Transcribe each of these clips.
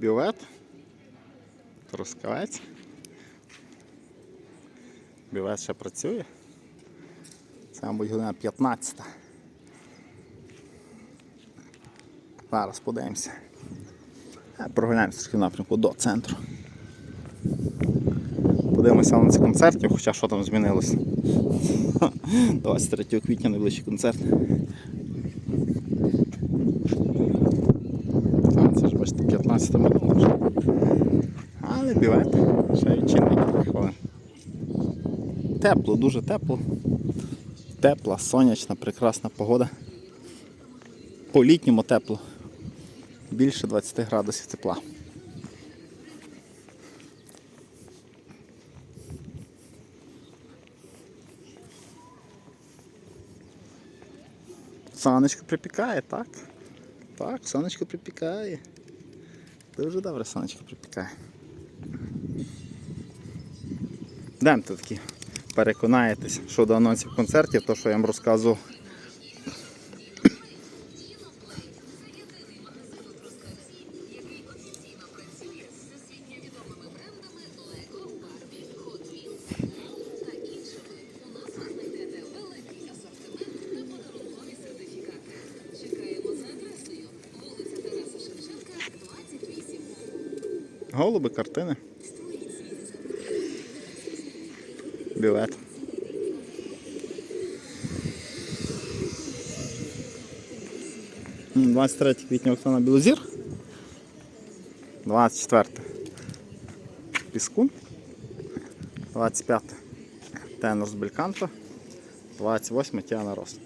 бювет, трускавець. Бювет ще працює. Це, мабуть, година 15. Зараз подивимося. Е, Прогуляємося трошки в напрямку до центру. Подивимося на ці концертів, хоча що там змінилося. 23 квітня найближчий концерт. Так, це ж бачите, 15 минуло вже. Але білет ще відчинний хвилин. Тепло, дуже тепло. Тепла, сонячна, прекрасна погода. По-літньому тепло. Більше 20 градусів тепла. Сонечко припікає, так? Так, сонечко припікає. Дуже добре сонечко припікає. Йдемо тут таки переконаєтесь щодо анонсів концертів, то що я вам розказував. Голуби, картини. Білет. М, 23 квітня Оксана Білозір. 24 Піскун. 25 Тенор з Бельканто. 28 Тіана Рос.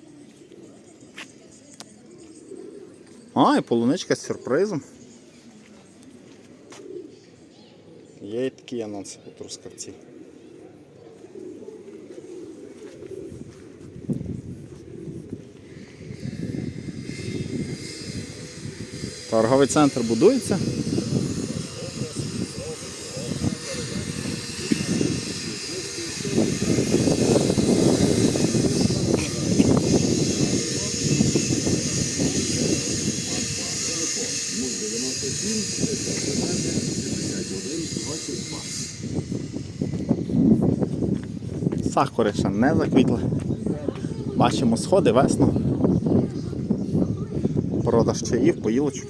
А, і полуничка з сюрпризом. Є і такі анонси у Трускавці. Торговий центр будується. Сакури не заквітли. Бачимо сходи весну. Продаж чаїв, поїлочок.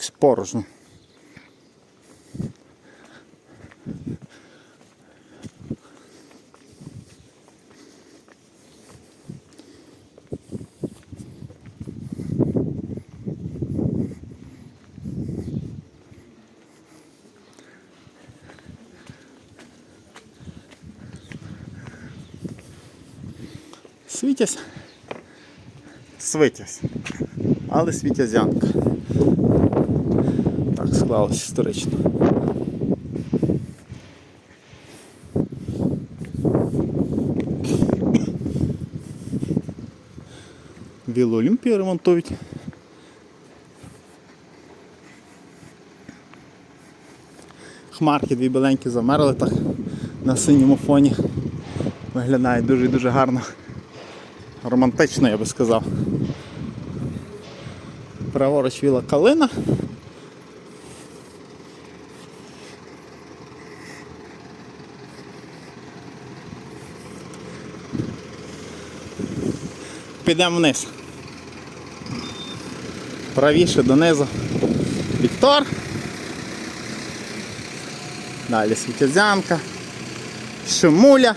Як порожньо. Світязь. Свитязь. Але світязянка. Так історично. Білу Олімпію ремонтують. Хмарки дві біленькі замерли так на синьому фоні. Виглядає дуже дуже гарно. Романтично, я би сказав. Праворуч віла калина. Підемо вниз. Правіше донизу. Віктор. Далі Світязянка. Шумуля.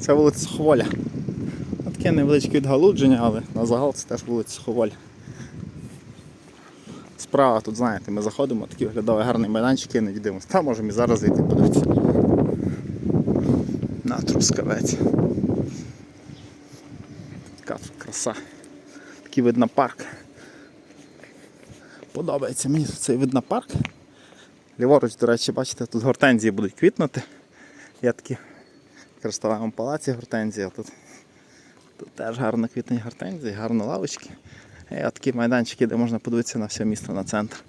Це вулиця Суховоля. Ну, Таке невеличке відгалудження, але на загал це теж вулиця Суховоля. Справа тут, знаєте, ми заходимо, такий виглядає гарний майданчик, і не дивимося. Там можемо і зараз зайти подивитися. На трускавець. Така краса. Такий вид на парк. Подобається мені цей вид на парк. Ліворуч, до речі, бачите, тут гортензії будуть квітнути. Є такі в палаці гортензії, а тут, тут теж гарно квітні гортензії, гарно лавочки. І такі майданчики, де можна подивитися на все місто, на центр.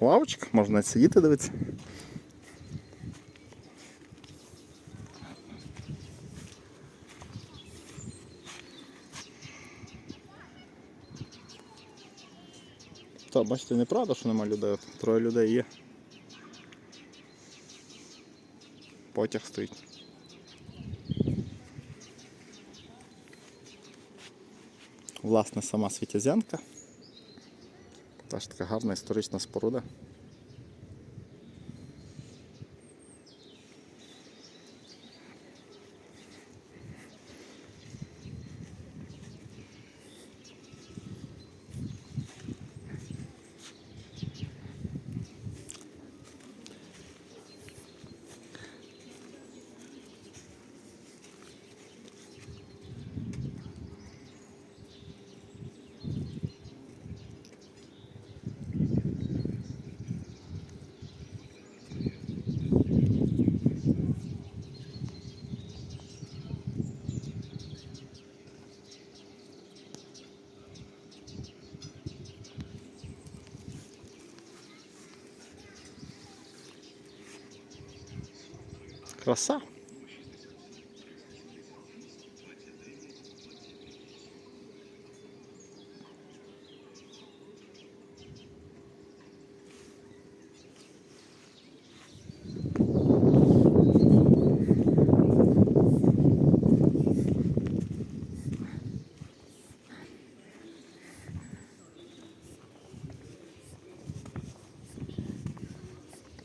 Лавочка, можна сидіти дивитися. Та, бачите, неправда, що нема людей. Троє людей є. Потяг стоїть. Власне, сама Світязянка. Теж така гарна історична споруда. Краса.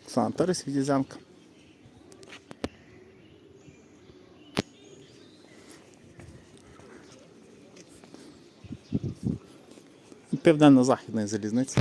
Санаторій Світязянка. Південно-західної залізниці.